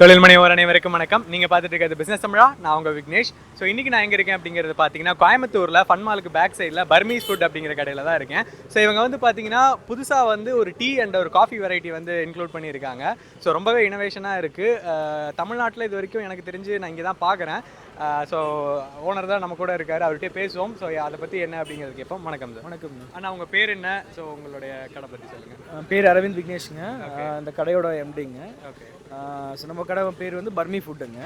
தொழில் முனைவோர் அனைவருக்கும் வணக்கம். நீங்க பார்த்துட்டு இருக்கிறது பிசினஸ் தமிழா. நான் உங்க விக்னேஷ். ஸோ இன்னைக்கு நான் எங்க இருக்கேன் அப்படிங்கிறது பார்த்தீங்கன்னா கோயம்புத்தூர்ல ஃபன்மாலுக்கு பேக் சைடில் பர்மீஸ் ஃபுட் அப்படிங்கிற கடையில தான் இருக்கேன். ஸோ இவங்க வந்து பார்த்தீங்கன்னா புதுசா வந்து ஒரு டீ அண்ட் ஒரு காஃபி வெரைட்டி வந்து இன்க்ளூட் பண்ணியிருக்காங்க. ஸோ ரொம்பவே இனோவேஷனாக இருக்கு. அஹ், தமிழ்நாட்டுல இது வரைக்கும் எனக்கு தெரிஞ்சு நான் இங்கே தான் பார்க்குறேன். ஸோ ஓனர் தான் நம்ம கூட இருக்காரு. அவர்கிட்ட பேசுவோம். ஸோ அதை பத்தி என்ன அப்படிங்கிறது கேட்போம். வணக்கம் சார் வணக்கம் அண்ணா உங்க பேர் என்ன? ஸோ உங்களுடைய கடை பத்தி சொல்லுங்க. அஹ் பேர் அரவிந்த் விக்னேஷுங்க. அஹ் இந்த கடையோட எம்டிங்க ஓகே ஸோ நம்ம கடை பேர் வந்து பர்மி ஃபுட்டுங்க.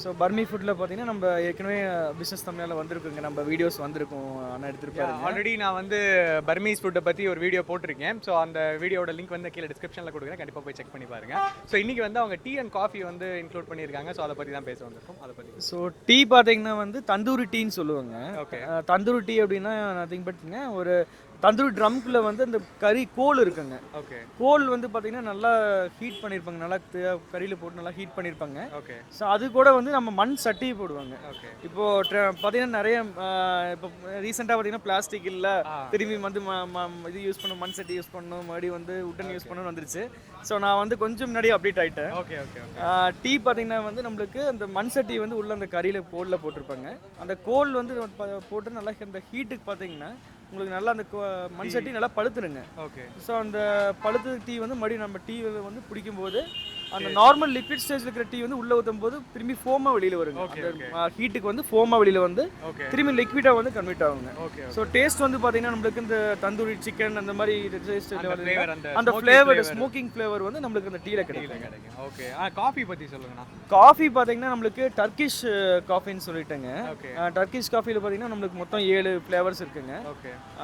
ஸோ பர்மி ஃபுட்டில் பார்த்தீங்கன்னா நம்ம ஏற்கனவே பிஸ்னஸ் தமிழில் வந்திருக்குங்க. நம்ம வீடியோஸ் வந்திருக்கோம் அண்ணா எடுத்திருப்பாருங்க. ஆல்ரெடி நான் வந்து பர்மீஸ் ஃபுட்டை பற்றி ஒரு வீடியோ போட்டிருக்கேன். ஸோ அந்த வீடியோட லிங்க் வந்து கீழே டிஸ்கிரிப்ஷனில் கொடுக்குறேன். கண்டிப்பாக போய் செக் பண்ணி பாருங்க. ஸோ இன்னைக்கு வந்து அவங்க டீ அண்ட் காஃபி வந்து இன்க்ளூட் பண்ணியிருக்காங்க. ஸோ அதை பற்றி தான் பேச வந்திருக்கோம். அதை பற்றி ஸோ டீ பார்த்தீங்கன்னா வந்து தந்தூரி டீன்னு சொல்லுவாங்க. ஓகே தந்தூரி டீ அப்படின்னா நத்திங் பட்ங்க ஒரு தந்தூரி ட்ரம்குள்ள வந்து இந்த கறி கோல் இருக்குங்க. ஓகே. கோல் வந்து பார்த்தீங்கன்னா நல்லா ஹீட் பண்ணியிருப்பாங்க நல்லா கறியில் போட்டு நல்லா ஹீட் பண்ணியிருப்பாங்க ஓகே. ஸோ அது கூட வந்து நம்ம மண் சட்டி போடுவாங்க. ஓகே. இப்போ பார்த்தீங்கன்னா நிறைய இப்போ ரீசெண்டாக பார்த்தீங்கன்னா பிளாஸ்டிக் இல்லை. திரும்பி வந்து இது யூஸ் பண்ணணும் மண் சட்டி யூஸ் பண்ணணும் மறுபடியும் வந்து உட்டன் யூஸ் பண்ணணும்னு வந்துருச்சு. ஸோ நான் வந்து கொஞ்சம் முன்னாடி அப்டேட் ஆகிட்டேன் ஓகே ஓகே டீ பார்த்தீங்கன்னா வந்து நம்மளுக்கு அந்த மண் சட்டி வந்து உள்ள அந்த கறியில் கோலில் போட்டிருப்பாங்க. அந்த கோல் வந்து போட்டு நல்லா அந்த ஹீட்டுக்கு பார்த்தீங்கன்னா உங்களுக்கு நல்லா அந்த மண் சட்டி நல்லா பழுத்துருங்க. ஓகே. ஸோ அந்த பழுத்து டீ வந்து மறுபடியும் நம்ம டீ வந்து பிடிக்கும்போது அந்த நார்மல் லிக்விட் ஸ்டேஜில் இருக்கிற டீ வந்து உள்ள ஊற்றும் போது திரும்பி ஃபோமாக வெளியில் வருங்க. ஹீட்டுக்கு வந்து ஃபோமாக வெளியில் வந்து திரும்பி லிக்விடாக வந்து கன்வெர்ட் ஆகுங்க. ஸோ டேஸ்ட் வந்து பார்த்தீங்கன்னா நம்மளுக்கு இந்த தந்தூரி சிக்கன் அந்த மாதிரி அந்த ஃப்ளேவர் ஸ்மோக்கிங் ஃப்ளேவர் வந்து நம்மளுக்கு அந்த டீல கிடைக்கும். ஓகே காஃபி பற்றி சொல்லுங்கண்ணா. காஃபி பார்த்தீங்கன்னா நம்மளுக்கு டர்க்கிஷ் காஃபின்னு சொல்லிட்டேங்க. ஓகே டர்க்கிஷ் காஃபியில் பார்த்தீங்கன்னா நம்மளுக்கு மொத்தம் ஏழு ஃப்ளேவர்ஸ் இருக்குங்க.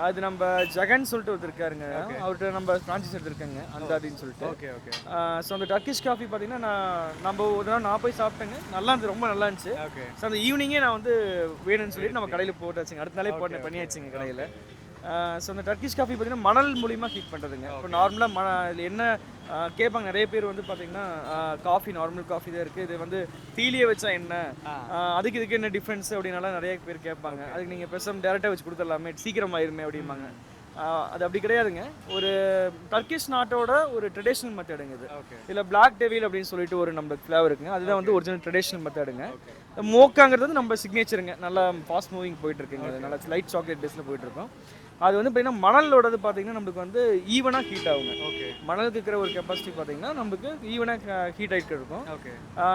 அது நம்ம ஜெகன் சொல்லிட்டு ஒருத்தர் இருக்காருங்க. அவர்கிட்ட நம்ம ஃப்ரான்ச்சைஸ் எடுத்திருக்கேங்க அந்த அப்படின்னு சொல்லிட்டு. ஸோ அந்த டர்க்கிஷ் காஃபி பார்த்தீங்கன்னா நான் நம்ம ஒரு தடவை நான் போய் சாப்பிட்டேங்க நல்லா இருந்துச்சு ரொம்ப நல்லா இருந்துச்சு. ஓகே ஸோ அந்த ஈவினிங்கே நான் வந்து வேணும்னு சொல்லிட்டு நம்ம கடையில் போட்டாச்சுங்க. அடுத்த நாளே போட்டு பண்ணியாச்சுங்க கடையில். ஸோ அந்த டர்க்கிஷ் காஃபி பார்த்தீங்கன்னா மணல் மூலியமாக ஹீட் பண்ணுறதுங்க இப்போ நார்மலாக ம இதில் என்ன கேட்பாங்க நிறைய பேர் வந்து பார்த்தீங்கன்னா காஃபி நார்மல் காஃபி தான் இருக்குது இது வந்து தீலியை வச்சா என்ன? அதுக்கு இதுக்கு என்ன டிஃப்ரென்ஸ் அப்படின்னாலாம் நிறைய பேர் கேட்பாங்க. அதுக்கு நீங்கள் பேசாம டேரெக்டாக வச்சு கொடுத்துடலாமே சீக்கிரம் ஆயிருமே அப்படிம்பாங்க அது அப்படி கிடையாதுங்க. ஒரு டர்க்கிஷ் நாட்டோட ஒரு ட்ரெடிஷ்னல் மெத்தடுங்க இது. இதில் பிளாக் டெவில் அப்படின்னு சொல்லிட்டு ஒரு நம்ம ஃப்ளேவர் இருக்குங்க. அதுதான் வந்து ஒரிஜினல் ட்ரெடிஷ்னல் மெத்தடுங்க மோக்காங்கிறது நம்ம சிக்னேச்சருங்க நல்லா ஃபாஸ்ட் மூவிங் போயிட்டு இருக்குங்க. நல்லா லைட் சாக்லேட் பேஸில் போயிட்டு இருக்கோம். அது வந்து பார்த்தீங்கன்னா மணலோடது பார்த்தீங்கன்னா நம்மளுக்கு வந்து ஈவனாக ஹீட் ஆகுங்க. ஓகே மணலுக்கு இருக்கிற ஒரு கெப்பாசிட்டி பார்த்தீங்கன்னா நமக்கு ஈவனாக ஹீட் ஆகிட்டு இருக்கும். ஓகே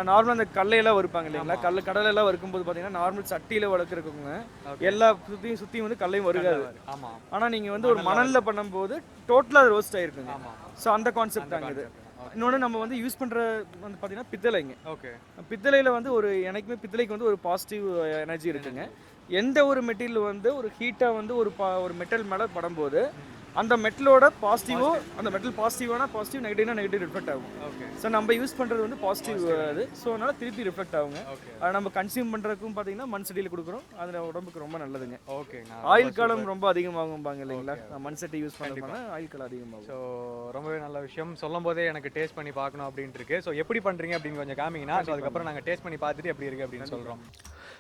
நார்மலாக அந்த கல்லையெல்லாம் வறுப்பாங்க இல்லைங்களா? கல் கடலெல்லாம் வறுக்கும்போது பார்த்தீங்கன்னா நார்மல் சட்டியில் வளர்க்குறக்குங்க Okay. எல்லா சுற்றியும் சுற்றியும் வந்து கல்லையும் வருகாது ஆமாம் ஆனால் நீங்கள் வந்து ஒரு மணலில் பண்ணும்போது டோட்டலாக அது ரோஸ்ட் ஆயிருக்குங்க. ஆமாம் ஸோ அந்த கான்செப்ட் தாங்க இது. இன்னொன்று நம்ம வந்து யூஸ் பண்ணுற வந்து பார்த்தீங்கன்னா பித்தளைங்க. ஓகே பித்தளையில் வந்து ஒரு எனக்குமே பித்தளைக்கு வந்து ஒரு பாசிட்டிவ் எனர்ஜி இருக்குங்க. எந்த ஒரு மெட்டீரியல் வந்து ஒரு ஹீட்டாக வந்து ஒரு பா ஒரு மெட்டல் மேலே படும்போது அந்த மெட்டலோட பாசிட்டிவோ அந்த மெட்டல் பாசிட்டிவான பாசிட்டிவ் நெகட்டிவ்னா நெகட்டிவ் ரிஃப்ளெக்ட் ஆகும். ஓகே ஸோ நம்ம யூஸ் பண்ணுறது வந்து பாசிட்டிவ் அது. ஸோ அதனால் திருப்பி ரிஃப்ளெக்ட் ஆகுங்க. ஓகே அதை நம்ம கன்சியூம் பண்ணுறதுக்கும் பார்த்தீங்கன்னா மண் சட்டியில் கொடுக்குறோம். அதில் உடம்புக்கு ரொம்ப நல்லதுங்க. ஓகேண்ணா ஆயில் காலம் ரொம்ப அதிகமாகும்பாங்க இல்லைங்களா? மண் சட்டி யூஸ் பண்ணுறதுனால ஆயில் காலம் அதிகமாகும். ஸோ ரொம்பவே நல்ல விஷயம். சொல்லும் போதே எனக்கு டேஸ்ட் பண்ணி பார்க்கணும் அப்படின்ட்டு இருக்கு. ஸோ எப்படி பண்ணுறீங்க அப்படின்னு கொஞ்சம் காமிங்கன்னா ஸோ அதுக்கப்புறம் நாங்கள் டேஸ்ட் பண்ணி பார்த்துட்டு எப்படி இருக்கு அப்படின்னு சொல்கிறோம்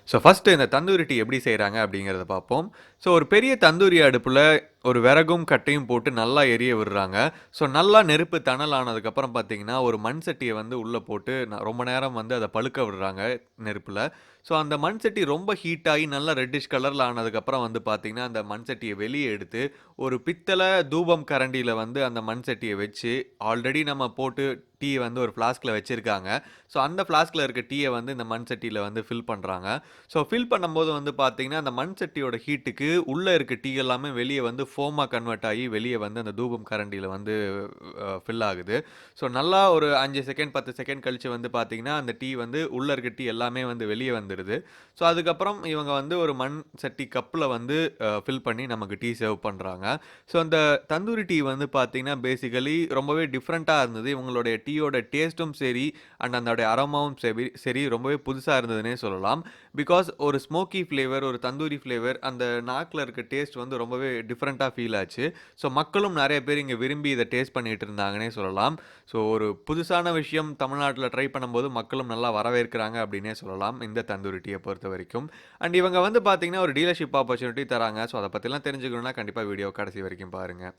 ஸோ ஃபஸ்ட்டு இந்த தந்தூரி டீ எப்படி செய்கிறாங்க அப்படிங்கிறத பார்ப்போம். ஸோ ஒரு பெரிய தந்தூரி அடுப்பில் ஒரு விறகும் கட்டையும் போட்டு நல்லா எரிய விடுறாங்க. ஸோ நல்லா நெருப்பு தணல் ஆனதுக்கப்புறம் பார்த்தீங்கன்னா ஒரு மண் சட்டியை வந்து உள்ளே போட்டு ரொம்ப நேரம் வந்து அதை பழுக்க விடுறாங்க நெருப்பில். ஸோ அந்த மண் சட்டி ரொம்ப ஹீட் ஆகி நல்லா ரெட்டிஷ் கலரில் ஆனதுக்கப்புறம் வந்து பார்த்தீங்கன்னா அந்த மண் சட்டியை வெளியே எடுத்து ஒரு பித்தளை தூபம் கரண்டியில் வந்து அந்த மண் சட்டியை வச்சு ஆல்ரெடி நம்ம போட்டு டீ வந்து ஒரு ஃப்ளாஸ்கில் வச்சுருக்காங்க. ஸோ அந்த ஃப்ளாஸ்கில் இருக்க டீயை வந்து இந்த மண் சட்டியில் வந்து ஃபில் பண்ணுறாங்க ஸோ ஃபில் பண்ணும்போது வந்து பார்த்தீங்கன்னா அந்த மண் சட்டியோட ஹீட்டுக்கு உள்ளே இருக்க டீ எல்லாமே வெளியே வந்து ஃபோமாக கன்வெர்ட் ஆகி வெளியே வந்து அந்த தூபம் கரண்டியில் வந்து ஃபில் ஆகுது. ஸோ நல்லா ஒரு அஞ்சு செகண்ட் பத்து செகண்ட் கழிச்சு வந்து பார்த்தீங்கன்னா அந்த டீ வந்து உள்ளே இருக்க டீ எல்லாமே வந்து வெளியே வந்துடுது ஸோ அதுக்கப்புறம் இவங்க வந்து ஒரு மண் சட்டி கப்பில் வந்து ஃபில் பண்ணி நமக்கு டீ சர்வ் பண்ணுறாங்க ஸோ அந்த தந்தூரி டீ வந்து பார்த்தீங்கன்னா பேசிக்கலி ரொம்பவே டிஃப்ரெண்ட்டாக இருந்தது. இவங்களுடைய டீயோட டேஸ்ட்டும் சரி அண்ட் அதோடைய அரோமாவும் சரி சரி ரொம்பவே புதுசாக இருந்ததுன்னே சொல்லலாம். பிகாஸ் ஒரு ஸ்மோக்கி ஃப்ளேவர் ஒரு தந்தூரி ஃப்ளேவர் அந்த நாக்கில் இருக்க டேஸ்ட் வந்து ரொம்பவே டிஃப்ரெண்ட் டிஃப்ரெண்ட்டாக ஃபீல் ஆச்சு. ஸோ மக்களும் நிறைய பேர் இங்கே விரும்பி இதை டேஸ்ட் பண்ணிட்டு இருந்தாங்கன்னே சொல்லலாம். ஸோ ஒரு புதுசான விஷயம் தமிழ்நாட்டில் ட்ரை பண்ணும்போது மக்களும் நல்லா வரவேற்கிறாங்க அப்படின்னே சொல்லலாம் இந்த தந்தூரி டீயை பொறுத்த வரைக்கும். அண்ட் இவங்க வந்து பார்த்தீங்கன்னா ஒரு டீலர்ஷிப் ஆப்பர்ச்சுனிட்டி தராங்க. ஸோ அதை பற்றிலாம் தெரிஞ்சுக்கணுன்னா கண்டிப்பாக வீடியோ கடைசி வரைக்கும் பாருங்கள்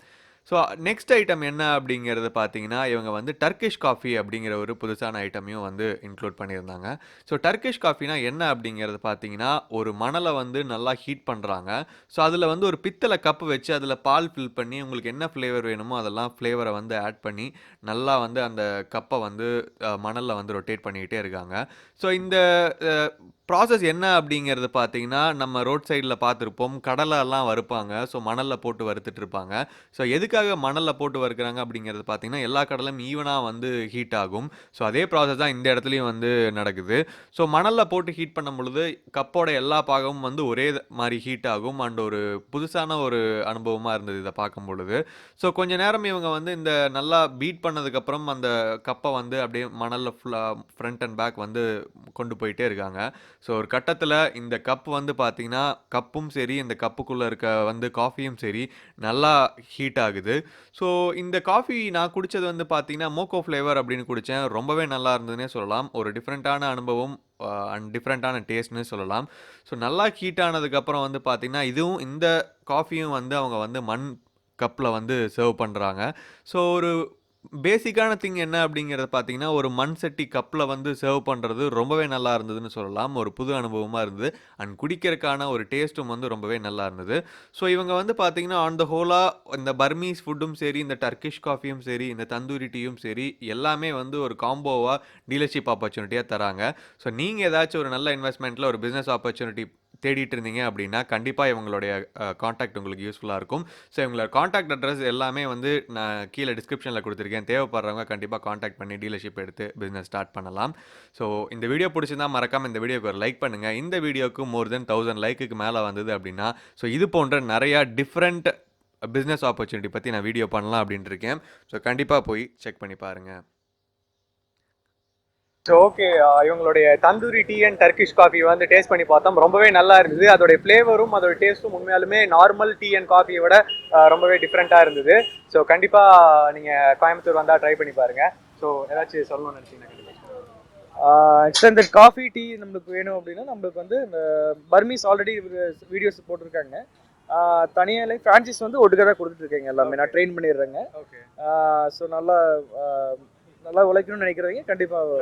ஸோ நெக்ஸ்ட் ஐட்டம் என்ன அப்படிங்கிறது பார்த்தீங்கன்னா இவங்க வந்து டர்கிஷ் காஃபி அப்படிங்கிற ஒரு புதுசான ஐட்டமையும் வந்து இன்க்ளூட் பண்ணியிருந்தாங்க. ஸோ டர்கிஷ் காஃபினா என்ன அப்படிங்கிறது பார்த்தீங்கன்னா ஒரு மணலை வந்து நல்லா ஹீட் பண்ணுறாங்க ஸோ அதில் வந்து ஒரு பித்தளை கப்பு வச்சு அதில் பால் ஃபில் பண்ணி உங்களுக்கு என்ன ஃப்ளேவர் வேணுமோ அதெல்லாம் ஃப்ளேவரை வந்து ஆட் பண்ணி நல்லா வந்து அந்த கப்பை வந்து மணலில் வந்து ரொட்டேட் பண்ணிக்கிட்டே இருக்காங்க. ஸோ இந்த ப்ராசஸ் என்ன அப்படிங்கிறது பார்த்தீங்கன்னா நம்ம ரோட் சைடில் பார்த்துருப்போம். கடலைலாம் வறுப்பாங்க. ஸோ மணலில் போட்டு வறுத்துட்டு இருப்பாங்க. ஸோ எதுக்காக மணலில் போட்டு வறுக்கிறாங்க அப்படிங்கிறது பார்த்தீங்கன்னா எல்லா கடலும் ஈவனாக வந்து ஹீட் ஆகும். ஸோ அதே ப்ராசஸ் தான் இந்த இடத்துலையும் வந்து நடக்குது. ஸோ மணலில் போட்டு ஹீட் பண்ணும் பொழுது கப்போட எல்லா பாகமும் வந்து ஒரே மாதிரி ஹீட் ஆகும். அண்ட் ஒரு புதுசான ஒரு அனுபவமாக இருந்தது இதை பார்க்கும் பொழுது. ஸோ கொஞ்ச நேரம் இவங்க வந்து இந்த நல்லா பீட் பண்ணதுக்கப்புறம் அந்த கப்பை வந்து அப்படியே மணலில் ஃபுல்லாக ஃப்ரண்ட் அண்ட் பேக் வந்து கொண்டு போயிட்டே இருக்காங்க. ஸோ ஒரு கட்டத்தில் இந்த கப் வந்து பார்த்திங்கன்னா கப்பும் சரி இந்த கப்புக்குள்ளே இருக்க வந்து காஃபியும் சரி நல்லா ஹீட் ஆகுது. ஸோ இந்த காஃபி நான் குடித்தது வந்து பார்த்தீங்கன்னா மோக்கோ ஃப்ளேவர் அப்படின்னு குடித்தேன் ரொம்பவே நல்லா இருந்ததுன்னே சொல்லலாம். ஒரு டிஃப்ரெண்ட்டான அனுபவம் அண்ட் டிஃப்ரெண்ட்டான டேஸ்ட்னு சொல்லலாம். ஸோ நல்லா ஹீட் ஆனதுக்கப்புறம் வந்து பார்த்திங்கன்னா இதுவும் இந்த காஃபியும் வந்து அவங்க வந்து மண் கப்பில் வந்து சர்வ் பண்ணுறாங்க ஸோ ஒரு பேசிக்கான திங் என்ன அப்படிங்கிறத பார்த்தீங்கன்னா ஒரு மண் சட்டி கப்பில் வந்து சர்வ் பண்ணுறது ரொம்பவே நல்லா இருந்ததுன்னு சொல்லலாம். ஒரு புது அனுபவமாக இருந்தது. அண்ட் குடிக்கிறதுக்கான ஒரு டேஸ்ட்டும் வந்து ரொம்பவே நல்லா இருந்தது. ஸோ இவங்க வந்து பார்த்தீங்கன்னா ஆன் த ஹோலாக இந்த பர்மீஸ் ஃபுட்டும் சரி இந்த டர்கிஷ் காஃபியும் சரி இந்த தந்தூரி டீயும் சரி எல்லாமே வந்து ஒரு காம்போவாக டீலர்ஷிப் ஆப்பர்ச்சுனிட்டியாக தராங்க. ஸோ நீங்கள் ஏதாச்சும் ஒரு நல்ல இன்வெஸ்ட்மெண்ட்டில் ஒரு பிஸ்னஸ் ஆப்பர்ச்சுனிட்டி தேடிட்டு இருந்தீங்க அப்படின்னா கண்டிப்பாக இவங்களுடைய காண்டாக்ட் உங்களுக்கு யூஸ்ஃபுல்லாக இருக்கும். ஸோ இவங்களோட காண்டாக்ட் அட்ரஸ் எல்லாமே வந்து நான் கீழே டிஸ்கிரிப்ஷனில் கொடுத்துருக்கேன். தேவைப்படுறவங்க கண்டிப்பாக காண்டாக்ட் பண்ணி டீலர்ஷிப் எடுத்து பிஸ்னஸ் ஸ்டார்ட் பண்ணலாம். ஸோ இந்த வீடியோ பிடிச்சிருந்தா மறக்காமல் இந்த வீடியோக்கு ஒரு லைக் பண்ணுங்கள் இந்த வீடியோக்கு மோர் தென் தௌசண்ட் லைக்குக்கு மேலே வந்தது அப்படின்னா ஸோ இது போன்ற நிறையா டிஃப்ரெண்ட் பிஸ்னஸ் ஆப்பர்ச்சுனிட்டி பற்றி நான் வீடியோ பண்ணலாம் அப்படின்ட்டு இருக்கேன். ஸோ கண்டிப்பாக போய் செக் பண்ணி பாருங்கள் ஓகே இவங்களுடைய tandoori tea and Turkish coffee வந்து டேஸ்ட் பண்ணி பார்த்தோம். ரொம்பவே நல்லா இருந்தது. அதோடைய ஃப்ளேவரும் அதோட டேஸ்ட்டும் உண்மையாலுமே நார்மல் டீ அண்ட் காஃபியை விட ரொம்பவே டிஃப்ரெண்ட்டாக இருந்தது. ஸோ கண்டிப்பாக நீங்கள் கோயம்புத்தூர் வந்தால் ட்ரை பண்ணி பாருங்கள் ஸோ ஏதாச்சும் சொல்லணும்னு நினச்சிங்கன்னா ஆக்சுவலாக இந்த காஃபி டீ நம்மளுக்கு வேணும் அப்படின்னா நம்மளுக்கு வந்து இந்த பர்மீஸ் ஆல்ரெடி வீடியோஸ் போட்டிருக்காங்க. தனியாக ஃப்ரான்ச்சைஸ் வந்து ஒட்டுக்காக தான் கொடுத்துட்ருக்கேங்க எல்லாமே. நான் ட்ரெயின் பண்ணிடுறேங்க. ஓகே ஸோ நல்லா நல்லா உழைக்கணும்னு நினைக்கிறவங்க கண்டிப்பாக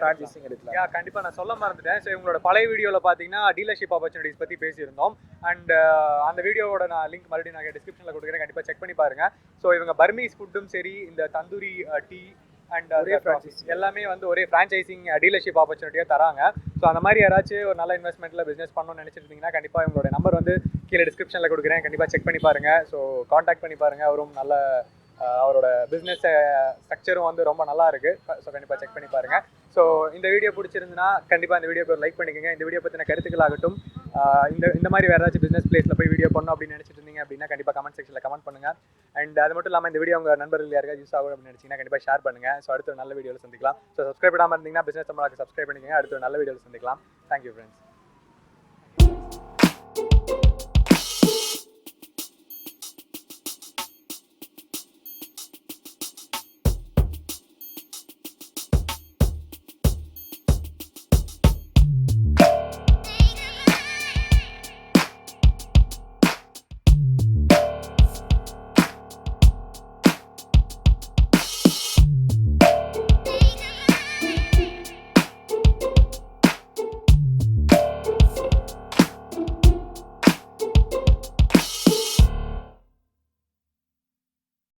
ஃப்ரான்ச்சைசிங் எடுக்கலாம். கண்டிப்பாக நான் சொல்ல மறந்துட்டேன். ஸோ இவங்களோட பழைய வீடியோவில் பார்த்தீங்கன்னா டீலர்ஷிப் ஆப்பர்ச்சுனிட்டிஸ் பற்றி பேசியிருந்தோம். அண்ட் அந்த வீடியோவோட நான் லிங்க் மறுபடியும் நான் டிஸ்கிரிப்ஷனில் கொடுக்குறேன். கண்டிப்பாக செக் பண்ணி பாருங்க. ஸோ இவங்க பர்மீஸ் ஃபுட்டும் சரி இந்த தந்தூரி டீ அண்ட் ஒரே franchise. எல்லாமே வந்து ஒரே ஃப்ரான்ச்சைசிங் டீலர்ஷிப் ஆப்பர்ச்சுனிட்டியாக தராங்க. ஸோ அந்த மாதிரி யாராச்சும் ஒரு நல்ல இன்வெஸ்ட்மெண்ட்டில் பிஸ்னஸ் பண்ணணும்னு நினச்சிருந்தீங்கன்னா கண்டிப்பாக இவங்களோட நம்பர் வந்து கீழே டிஸ்கிரிப்ஷனில் கொடுக்குறேன். கண்டிப்பாக செக் பண்ணி பாருங்க. ஸோ காண்டாக்ட் பண்ணி பாருங்க. அவரும் நல்ல அவரோட பிஸ்னஸ் ஸ்ட்ரக்சரும் வந்து ரொம்ப நல்லா இருக்கு. ஸோ கண்டிப்பாக செக் பண்ணி பாருங்க. ஸோ இந்த வீடியோ பிடிச்சிருந்துன்னா கண்டிப்பாக இந்த வீடியோக்கு லைக் பண்ணிக்கோங்க. இந்த வீடியோ பற்றின கருத்துக்கள் ஆகட்டும். இந்த இந்த மாதிரி வேறு ஏதாச்சும் பிஸ்னஸ் பிளேஸில் போய் வீடியோ பண்ணணும் அப்படின்னு நினச்சிட்டு இருந்தீங்க அப்படின்னா கண்டிப்பாக கமெண்ட் செக்ஷனில் கமெண்ட் பண்ணுங்க. அண்ட் அது மட்டும் இல்லாமல் இந்த வீடியோ உங்கள் நண்பர்கள் யாருக்காவது யூஸ் ஆகும் அப்படின்னு நினச்சிங்கன்னா கண்டிப்பாக ஷேர் பண்ணுங்கள் ஸோ அடுத்த ஒரு நல்ல வீடியோவில் சந்திக்கலாம். ஸோ சப்ஸ்கிரைப் பண்ணாமல் இருந்தீங்கன்னா பிஸ்னஸ் தமிழாக்கு சப்ஸ்கிரைப் பண்ணிக்கோங்க. அடுத்த நல்ல வீடியோவில் சந்திக்கலாம். Thank you friends